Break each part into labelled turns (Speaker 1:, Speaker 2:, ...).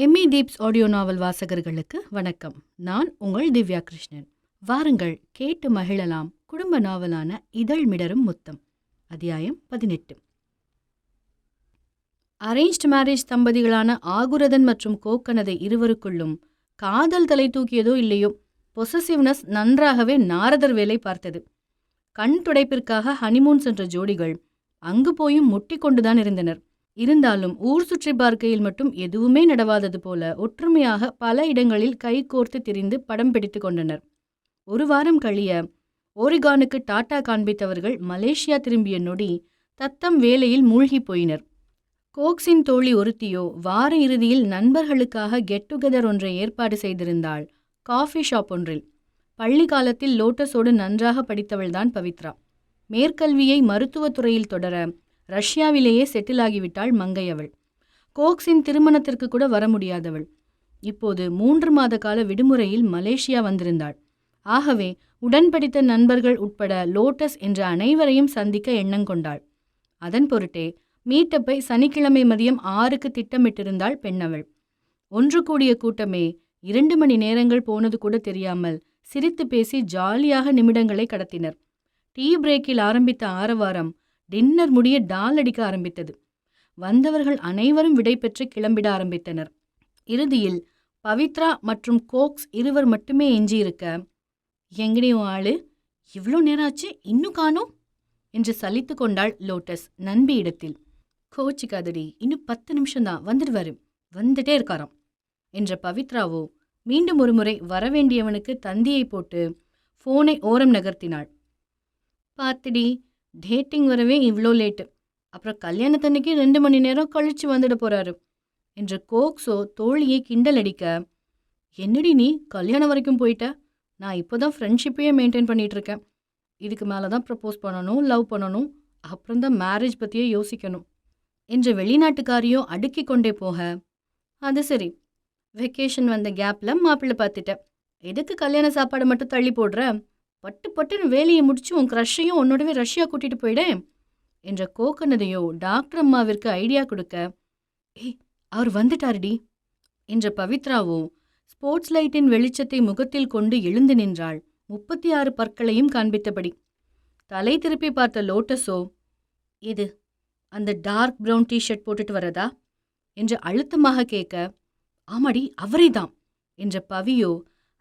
Speaker 1: Emmy தீப்ஸ் audio நாவல் வாசகர்களுக்கு வணக்கம். நான் உங்கள் திவ்யா கிருஷ்ணன் வாருங்கள் கேட்டு மகிழலாம் குடும்ப நாவலான இதழ் மிடரும் முத்தம் அத்தியாயம் பதினெட்டு. அரேஞ்ச்ட் மேரேஜ் தம்பதிகளான ஆகுரதன் மற்றும் கோக்கனதை இருவருக்குள்ளும் காதல் தலை தூக்கியதோ இல்லையோ பொசசிவ்னஸ் நன்றாகவே நாரதர் வேலை பார்த்தது. கண் துடைப்பிற்காக ஹனிமூன் சென்ற ஜோடிகள் அங்கு போயும் முட்டிக்கொண்டுதான் இருந்தனர். இருந்தாலும் ஊர் சுற்றி பார்க்கையில் மட்டும் எதுவுமே நடவாதது போல ஒற்றுமையாக பல இடங்களில் கை கோர்த்து திரிந்து படம் பிடித்து கொண்டனர். ஒரு வாரம் கழிய ஓரிகானுக்கு டாட்டா காண்பித்தவர்கள் மலேசியா திரும்பிய நொடி தத்தம் வேலையில் மூழ்கி போயினர். கோக்ஸின் தோழி ஒருத்தியோ வார இறுதியில் நண்பர்களுக்காக கெட் டுகெதர் ஒன்றை ஏற்பாடு செய்திருந்தாள் காஃபி ஷாப் ஒன்றில். பள்ளி காலத்தில் லோட்டஸோடு நன்றாக படித்தவள்தான் பவித்ரா. மேற்கல்வியை மருத்துவத்துறையில் தொடர ரஷ்யாவிலேயே செட்டில் ஆகிவிட்டாள் மங்கை அவள். கோக்ஸின் திருமணத்திற்கு கூட வர முடியாதவள். இப்போது மூன்று மாத கால விடுமுறையில் மலேசியா வந்திருந்தாள். ஆகவே உடன் படித்த நண்பர்கள் உட்பட லோட்டஸ் என்ற அனைவரையும் சந்திக்க எண்ணங்கொண்டாள் அதன் பொருட்டே மீட்டப்பை சனிக்கிழமை மதியம் ஆறுக்கு திட்டமிட்டிருந்தாள் பெண்ணவள். ஒன்று கூடிய கூட்டமே இரண்டு மணி நேரங்கள் போனது கூட தெரியாமல் சிரித்து பேசி ஜாலியாக நிமிடங்களை கடத்தினர். டீ பிரேக்கில் ஆரம்பித்த ஆரவாரம் டின்னர் முடிய டால் அடிக்க ஆரம்பித்தது. வந்தவர்கள் அனைவரும் விடை பெற்று கிளம்பிட ஆரம்பித்தனர். இறுதியில் பவித்ரா மற்றும் கோக்ஸ் இருவர் மட்டுமே எஞ்சியிருக்க எங்கனையும் ஆளு? இவ்வளோ நேரம் ஆச்சு இன்னும் காணோம்? என்று சலித்து கொண்டாள் லோட்டஸ் நண்பி இடத்தில். கோச்சிக்காதடி இன்னும் பத்து நிமிஷம்தான் வந்துடுவாரு. வந்துட்டே இருக்காராம். என்ற பவித்ராவோ மீண்டும் ஒருமுறை வரவேண்டியவனுக்கு தந்தியை போட்டு ஃபோனை ஓரம் நகர்த்தினாள். பார்த்துடி டேட்டிங் வரவே இவ்வளோ லேட்டு அப்புறம் கல்யாணத்தன்னைக்கு ரெண்டு மணி நேரம் கழிச்சு வந்துட போறாரு. என்ற கோக்ஸோ தோழியை கிண்டல் அடிக்க என்னடி நீ கல்யாணம் வரைக்கும் போயிட்ட? நான் இப்போ தான் ஃப்ரெண்ட்ஷிப்பையே மெயின்டைன் பண்ணிட்டு இருக்கேன். இதுக்கு மேலே தான் ப்ரப்போஸ் பண்ணணும் லவ் பண்ணணும் அப்புறம் தான் மேரேஜ் பற்றியே யோசிக்கணும். என்ற வெளிநாட்டுக்காரியோ அடுக்கி கொண்டே போக அது சரி. வெக்கேஷன் வந்த கேப்பில் மாப்பிள்ளை பார்த்துட்டேன் எதுக்கு கல்யாண சாப்பாடை மட்டும் தள்ளி போடுற? பட்டு பட்டுன்னு வேலையை முடிச்சு உன் க்ரஷையும் உன்னோடவே ரஷ்யா கூட்டிட்டு போயிடேன் என்ற கோக்கனதையோ டாக்டர் அம்மாவிற்கு ஐடியா கொடுக்க ஏய் அவர் வந்துட்டாருடி என்ற பவித்ராவோ ஸ்போர்ட்ஸ் லைட்டின் வெளிச்சத்தை முகத்தில் கொண்டு எழுந்து நின்றாள். முப்பத்தி ஆறு பற்களையும் காண்பித்தபடி தலை திருப்பி பார்த்த லோட்டஸோ இது அந்த டார்க் ப்ரௌன் டிஷர்ட் போட்டுட்டு வரதா? என்று அழுத்தமாக கேட்க ஆமாடி அவரேதான் என்ற பவியோ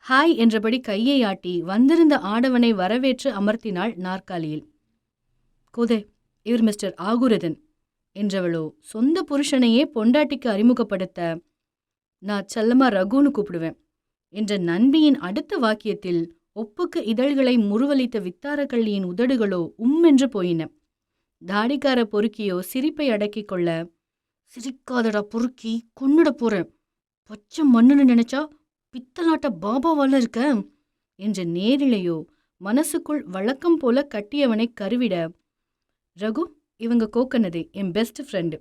Speaker 1: ஹாய் என்றபடி கையை ஆட்டி வந்திருந்த ஆடவனை வரவேற்று அமர்த்தினாள் நாற்காலியில். கோதே இவர் மிஸ்டர் ஆகுரதன் என்றவளோ சொந்த புருஷனையே பொண்டாட்டிக்கு அறிமுகப்படுத்த நான் செல்லமா ரகுன்னு கூப்பிடுவேன் என்ற நண்பியின் அடுத்த வாக்கியத்தில் ஒப்புக்கு இதழ்களை முறுவலித்த வித்தாரக்கள்ளியின் உதடுகளோ உம்மென்று போயின. தாடிக்கார பொறுக்கியோ சிரிப்பை அடக்கிக் கொள்ள சிரிக்காதடா பொறுக்கி கொன்னுட போறேன். பச்சை மண்ணுன்னு நினைச்சா பித்தலாட்ட பாபாவால இருக்க? என்ற நேரிலையோ மனசுக்குள் வழக்கம் போல கட்டியவனை கருவிட ரகு இவங்க கோக்கனது என் பெஸ்ட் ஃப்ரெண்டு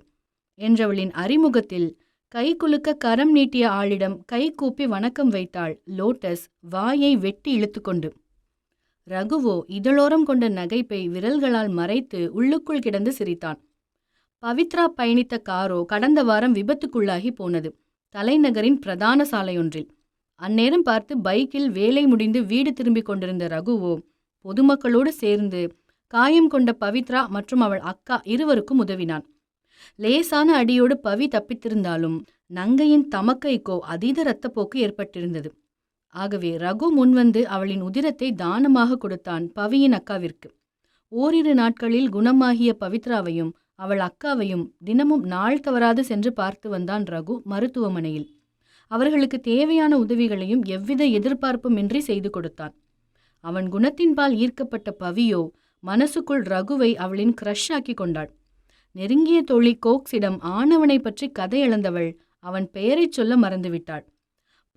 Speaker 1: என்றவளின் அறிமுகத்தில் கை குலுக்க கரம் நீட்டிய ஆளிடம் கை கூப்பி வணக்கம் வைத்தாள் லோட்டஸ் வாயை வெட்டி இழுத்துக்கொண்டு. ரகுவோ இதழோரம் கொண்ட நகைப்பை விரல்களால் மறைத்து உள்ளுக்குள் கிடந்து சிரித்தான். பவித்ரா பயணித்த காரோ கடந்த வாரம் விபத்துக்குள்ளாகி போனது தலைநகரின் பிரதான சாலையொன்றில். அந்நேரம் பார்த்து பைக்கில் வேலை முடிந்து வீடு திரும்பிக் கொண்டிருந்த ரகுவோ பொதுமக்களோடு சேர்ந்து காயம் கொண்ட பவித்ரா மற்றும் அவள் அக்கா இருவருக்கும் உதவினான். லேசான அடியோடு பவி தப்பித்திருந்தாலும் நங்கையின் தமக்கைக்கோ அதீத இரத்தப்போக்கு ஏற்பட்டிருந்தது. ஆகவே ரகு முன்வந்து அவளின் உதிரத்தை தானமாக கொடுத்தான் பவியின் அக்காவிற்கு. ஓரிரு நாட்களில் குணமாகிய பவித்ராவையும் அவள் அக்காவையும் தினமும் நாள் தவறாது சென்று பார்த்து வந்தான் ரகு மருத்துவமனையில். அவர்களுக்கு தேவையான உதவிகளையும் எவ்வித எதிர்பார்ப்புமின்றி செய்து கொடுத்தான். அவன் குணத்தின்பால் ஈர்க்கப்பட்ட பவியோ மனசுக்குள் ரகுவை அவளின் க்ரஷ் ஆக்கி கொண்டாள். நெருங்கிய தோழி கோக்ஸிடம் ஆணவனை பற்றி கதை இழந்தவள் அவன் பெயரைச் சொல்ல மறந்துவிட்டாள்.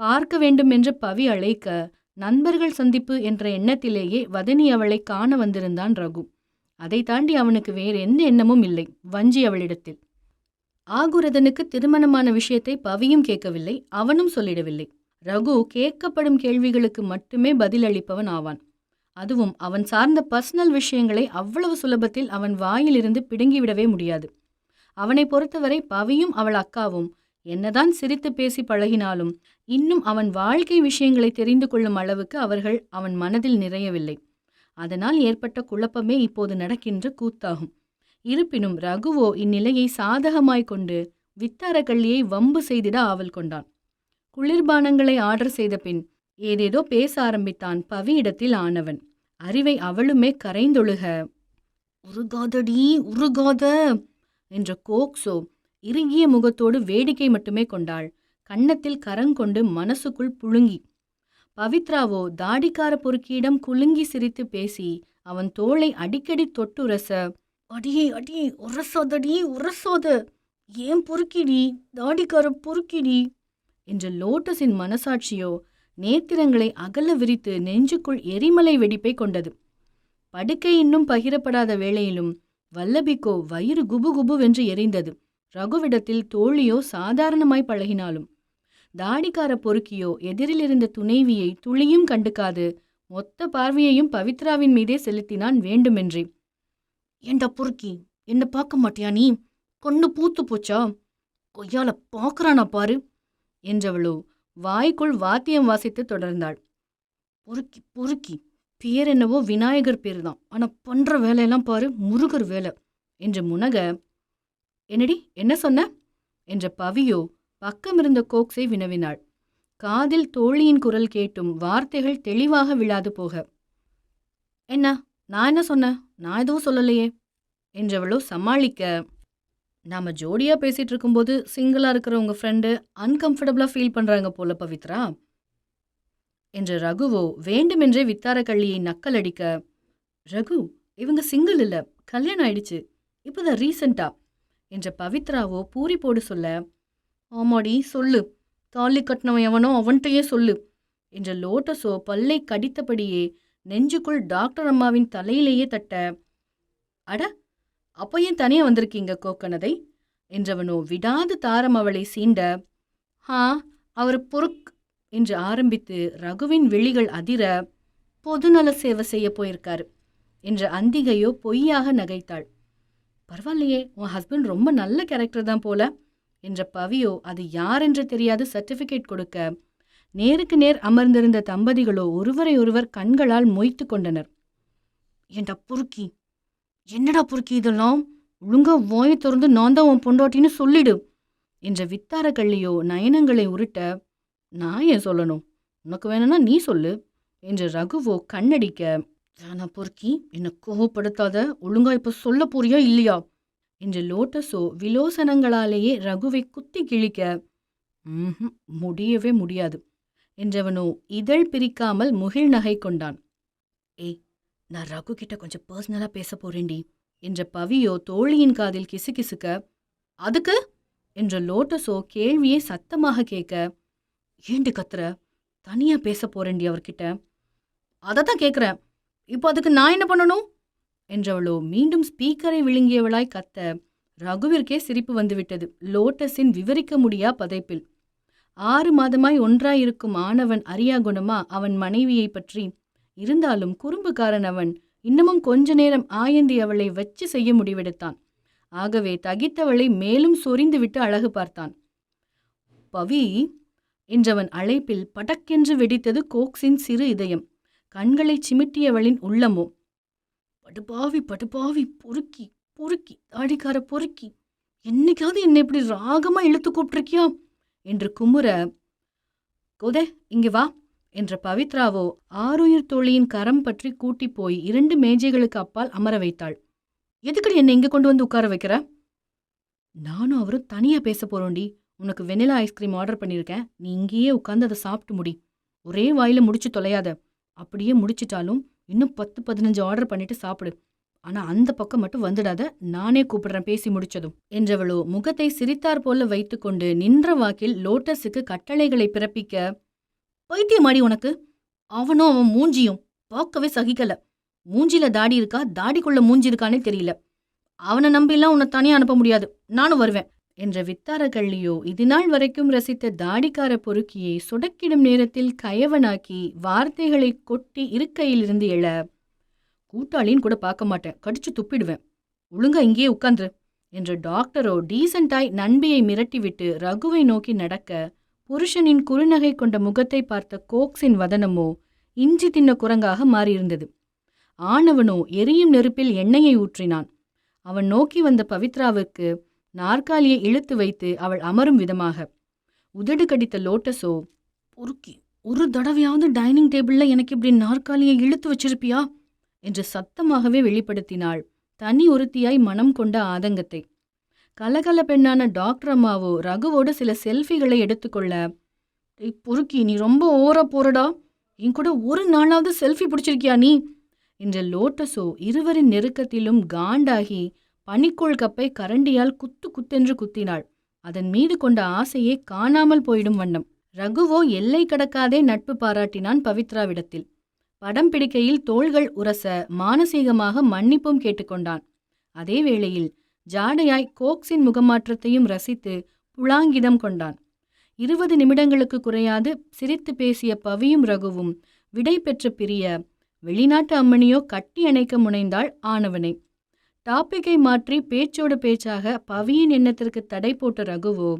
Speaker 1: பார்க்க வேண்டும் என்று பவி அழைக்க நண்பர்கள் சந்திப்பு என்ற எண்ணத்திலேயே வதனி அவளை காண வந்திருந்தான் ரகு. அதை தாண்டி அவனுக்கு வேறு எந்த எண்ணமும் இல்லை. வஞ்சி அவளிடத்தில். ஆகுரதனுக்கு திருமணமான விஷயத்தை பவியும் கேட்கவில்லை அவனும் சொல்லிடவில்லை. ரகு கேட்கப்படும் கேள்விகளுக்கு மட்டுமே பதிலளிப்பவன் ஆவான். அதுவும் அவன் சார்ந்த பர்சனல் விஷயங்களை அவ்வளவு சுலபத்தில் அவன் வாயிலிருந்து பிடுங்கிவிடவே முடியாது. அவனை பொறுத்தவரை பவியும் அவள் அக்காவும் என்னதான் சிரித்து பேசி பழகினாலும் இன்னும் அவன் வாழ்க்கை விஷயங்களை தெரிந்து கொள்ளும் அளவுக்கு அவர்கள் அவன் மனதில் நிறையவில்லை. அதனால் ஏற்பட்ட குழப்பமே இப்போது நடக்கின்ற கூத்தாகும். இருப்பினும் ரகுவோ இந்நிலையை சாதகமாய் கொண்டு வித்தாரக்கள்ளியை வம்பு செய்திட ஆவல் கொண்டான். குளிர்பானங்களை ஆர்டர் செய்த பின் ஏதேதோ பேச ஆரம்பித்தான் பவியிடத்தில் ஆனவன். அறிவை அவளுமே கரைந்தொழுக உருகாதடி உருகாத என்ற கோக்ஸோ இறுகிய முகத்தோடு வேடிக்கை மட்டுமே கொண்டாள். கன்னத்தில் கரங்கொண்டு மனசுக்குள் புழுங்கி பவித்ராவோ தாடிக்கார பொறுக்கியிடம் குலுங்கி சிரித்து பேசி அவன் தோளை அடிக்கடி தொட்டுரச அடியே அடியே உரசாதடி உரசாத. ஏன் பொறுக்கிடி? தாடிக்கார பொறுக்கிடி? என்ற லோட்டஸின் மனசாட்சியோ நேத்திரங்களை அகல விரித்து நெஞ்சுக்குள் எரிமலை வெடிப்பை கொண்டது. படுக்கை இன்னும் பகிரப்படாத வேளையிலும் வல்லபிக்கோ வயிறு குபுகுபுவென்று எரிந்தது. ரகுவிடத்தில் தோழியோ சாதாரணமாய் பழகினாலும். தாடிக்கார பொறுக்கியோ எதிரில் இருந்த துணைவியை துளியும் கண்டுக்காது மொத்த பார்வையையும் பவித்ராவின் மீதே செலுத்தினான் வேண்டுமென்றே. ஏண்டா பொறுக்கி? என்ன பார்க்க மாட்டியா நீ? கண்ணு பூத்து போச்சா? கொய்யால பார்க்கறானா பாரு. என்றவளோ வாய்க்குள் வாத்தியம் வாசித்து தொடர்ந்தாள். பொறுக்கி பொறுக்கி. பேர் என்னவோ விநாயகர் பேர் தான் ஆனால் பண்ணுற வேலையெல்லாம் பாரு முருகர் வேலை. என்று முனக என்னடி என்ன சொன்ன? என்ற பவியோ பக்கமிருந்த கோக்ஸை வினவினாள். காதில் தோழியின் குரல் கேட்டும் வார்த்தைகள் தெளிவாக விழாது போக. என்ன? நான் என்ன சொன்னேன்? நான் எதுவும் சொல்லலையே. என்றவளோ சமாளிக்க நாம் ஜோடியாக பேசிகிட்டு இருக்கும்போது சிங்கிளாக இருக்கிற உங்கள் ஃப்ரெண்டு அன்கம்ஃபர்டபுளாக ஃபீல் பண்ணுறாங்க போல பவித்ரா. என்ற ரகுவோ வேண்டுமென்றே வித்தாரக்கள்ளியை நக்கலடிக்க ரகு இவங்க சிங்கிள் இல்லை கல்யாணம் ஆயிடுச்சு இப்போதான் ரீசண்டா என்ற பவித்ராவோ பூரி போடு சொல்ல ஆமாடி சொல்லு. தாலி கட்டினவன் எவனோ அவன்கிட்டயே சொல்லு. என்ற லோட்டஸோ பல்லை கடித்தபடியே நெஞ்சுக்குள் டாக்டர் அம்மாவின் தலையிலேயே தட்ட அட அப்போ ஏன் தனியாக வந்திருக்கீங்க கோக்கனதை? என்றவனோ விடாது தாரம் அவளை சீண்ட ஹா அவர் பொறுக் என்று ஆரம்பித்து ரகுவின் விழிகள் அதிர பொதுநல சேவை செய்ய போயிருக்காரு என்ற அந்திகையோ பொய்யாக நகைத்தாள். பரவாயில்லையே உன் ஹஸ்பண்ட் ரொம்ப நல்ல கேரக்டர் தான் போல என்ற பவியோ அது யார் என்று தெரியாது சர்டிஃபிகேட் கொடுக்க நேருக்கு நேர் அமர்ந்திருந்த தம்பதிகளோ ஒருவரை ஒருவர் கண்களால் மொய்த்து கொண்டனர். ஏண்டா புருக்கி? என்னடா புருக்கி இதெல்லாம்? ஒழுங்கா வாயை திறந்து நான் தான் உன் பொண்டாட்டின்னு சொல்லிடு என்ற வித்தார கள்ளியோ நயனங்களை உருட்ட நான் ஏன் சொல்லணும்? உனக்கு வேணும்னா நீ சொல்லு என்று ரகுவோ கண்ணடிக்க நான் பொறுக்கி என்னை கோவப்படுத்தாத? ஒழுங்கா இப்போ சொல்ல போறியா இல்லையா? என்று லோட்டஸோ விலோசனங்களாலேயே ரகுவை குத்தி கிழிக்க "ம்ஹும், முடியவே முடியாது. என்றவனோ இதழ் பிரிக்காமல் முகில் நகை கொண்டான். ஏய் நான் ரகு கிட்ட கொஞ்சம் பர்சனலா பேச போறேன்டி என்ற பவியோ தோழியின் காதில் கிசுகிசுக்க அதுக்கு? என்ற லோட்டஸோ கேள்வியை சத்தமாக கேட்க ஏண்டி கத்துற? தனியா பேச போறேன்டி அவர்கிட்ட. அதை தான் கேட்குறேன் இப்போ அதுக்கு நான் என்ன பண்ணணும்? என்றவளோ மீண்டும் ஸ்பீக்கரை விழுங்கியவளாய் கத்த ரகுவிற்கே சிரிப்பு வந்துவிட்டது. லோட்டஸின் விவரிக்க முடியா பதைப்பில். ஆறு மாதமாய் ஒன்றாயிருக்கும் ஆனவன் அறியா குணமா அவன் மனைவியை பற்றி. இருந்தாலும் குறும்புக்காரன் அவன் இன்னமும் கொஞ்ச நேரம் ஆயந்தி அவளை வச்சு செய்ய முடிவெடுத்தான். ஆகவே தகித்தவளை மேலும் சொரிந்துவிட்டு அழகு பார்த்தான். பவி என்றவன் அழைப்பில் படக்கென்று வெடித்தது கோக்ஸின் சிறு இதயம். கண்களை சிமிட்டியவளின் உள்ளமோ. படுபாவி படுபாவி பொறுக்கி பொறுக்கி தாடிக்கார பொறுக்கி. என்னைக்காவது என்னை இப்படி ராகமா இழுத்து கூப்பிட்டுருக்கியா? என்று குமுற கோதே இங்கே வா என்ற பவித்ராவோ ஆருயிர் தோழியின் கரம் பற்றி கூட்டி போய் இரண்டு மேஜைகளுக்கு அப்பால் அமர வைத்தாள். எதுக்கடி என்னை இங்கே கொண்டு வந்து உட்கார வைக்கிற? நானும் அவரும் தனியாக பேச போறோண்டி. உனக்கு வெனிலா ஐஸ்கிரீம் ஆர்டர் பண்ணியிருக்கேன். நீ இங்கேயே உட்காந்து அதை சாப்பிட்டு முடி. ஒரே வாயில முடிச்சு தொலையாத. அப்படியே முடிச்சிட்டாலும் இன்னும் பத்து பதினஞ்சு ஆர்டர் பண்ணிட்டு சாப்பிடு. ஆனா அந்த பக்கம் மட்டும் வந்துடாத. நானே கூப்பிடுறேன் பேசி முடிச்சதும். என்றவளோ முகத்தை சிரித்தார் போல வைத்துக்கொண்டு நின்ற வாக்கில் லோட்டஸுக்கு கட்டளைகளை பிறப்பிக்க பைத்தியமாடி உனக்கு. அவனும் அவன் மூஞ்சியும் பார்க்கவே சகிக்கல. மூஞ்சில தாடி இருக்கா? தாடிக்குள்ள மூஞ்சி இருக்கானே தெரியல. அவனை நம்பிலாம் உன்னை தனியா அனுப்ப முடியாது. நானும் வருவேன். என்ற வித்தார கள்ளியோ இதுநாள் வரைக்கும் ரசித்த தாடிக்கார பொறுக்கியை சுடக்கிடும் நேரத்தில் கயவனாக்கி வார்த்தைகளை கொட்டி இருக்கையிலிருந்து எழ கூட்டாளின்னு கூட பார்க்க மாட்டேன். கடிச்சு துப்பிடுவேன். ஒழுங்கா இங்கேயே உட்காந்துரு என்று டாக்டரோ டீசெண்டாய் நண்பியை மிரட்டிவிட்டு ரகுவை நோக்கி நடக்க புருஷனின் குறுநகை கொண்ட முகத்தை பார்த்த கோக்ஸின் வதனமோ இஞ்சி தின்ன குரங்காக மாறியிருந்தது. ஆணவனோ எரியும் நெருப்பில் எண்ணெயை ஊற்றினான். அவன் நோக்கி வந்த பவித்ராவுக்கு நாற்காலியை இழுத்து வைத்து அவள் அமரும் விதமாக உதடு கடித்த லோட்டஸோ பொறுக்கி ஒரு தடவையாவது டைனிங் டேபிள்ல எனக்கு இப்படி நாற்காலியை இழுத்து வச்சிருப்பியா? என்று சத்தமாகவே வெளிப்படுத்தினாள். தனி ஒருத்தியாய் மனம் கொண்ட ஆதங்கத்தை. கலகல பெண்ணான டாக்டர் அம்மாவோ ரகுவோடு சில செல்ஃபிகளை எடுத்துக்கொள்ள பொறுக்கி நீ ரொம்ப ஓரா போறடா. என் கூட ஒரு நாளாவது செல்ஃபி பிடிச்சிருக்கியா நீ? என்ற லோட்டஸோ இருவரின் நெருக்கத்திலும் காண்டாகி பனிக்கோள் கப்பை கரண்டியால் குத்து குத்தென்று குத்தினாள். அதன் மீது கொண்ட ஆசையே காணாமல் போயிடும் வண்ணம். ரகுவோ எல்லை கடக்காதே நட்பு பாராட்டினான் பவித்ராவிடத்தில். படம் பிடிக்கையில் தோள்கள் உரச மானசீகமாக மன்னிப்பும் கேட்டுக்கொண்டான். அதே வேளையில் ஜாடையாய் கோக்ஸின் முகமாற்றத்தையும் ரசித்து புலாங்கிதம் கொண்டான். இருபது நிமிடங்களுக்கு குறையாது சிரித்து பேசிய பவியும் ரகுவும் விடை பெற்று பிரிய வெளிநாட்டு அம்மணியோ கட்டி அணைக்க முனைந்தாள் ஆணவனை டாப்பிக்கை மாற்றி பேச்சோடு பேச்சாக பவியின் எண்ணத்திற்கு தடை போட்ட ரகுவோ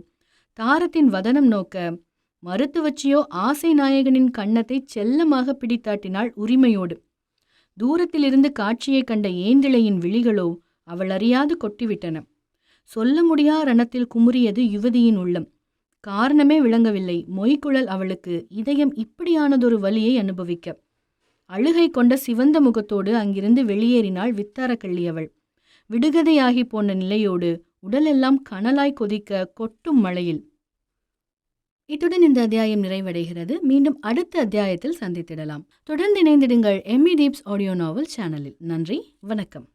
Speaker 1: தாரத்தின் வதனம் நோக்க மருத்துவச்சியோ ஆசை நாயகனின் கன்னத்தை செல்லமாக பிடித்தாட்டினாள் உரிமையோடு. தூரத்திலிருந்து காட்சியைக் கண்ட ஏந்திளையின் விழிகளோ அவள் அறியாது கொட்டிவிட்டன. சொல்ல முடியா ரணத்தில் குமுறியது யுவதியின் உள்ளம். காரணமே விளங்கவில்லை. மொய்க்குழல் அவளுக்கு இதயம் இப்படியானதொரு வலியை அனுபவிக்க. அழுகை கொண்ட சிவந்த முகத்தோடு அங்கிருந்து வெளியேறினாள் வித்தாரக்கள்ளி அவள். விடுகதையாகி போன நிலையோடு உடலெல்லாம் கனலாய் கொதிக்க கொட்டும் மழையில். இத்துடன் இந்த அத்தியாயம் நிறைவடைகிறது. மீண்டும் அடுத்த அத்தியாயத்தில் சந்தித்திடலாம். தொடர்ந்து இணைந்திடுங்கள் எம்மி தீப்ஸ் ஆடியோ நாவல் சேனலில் நன்றி. வணக்கம்.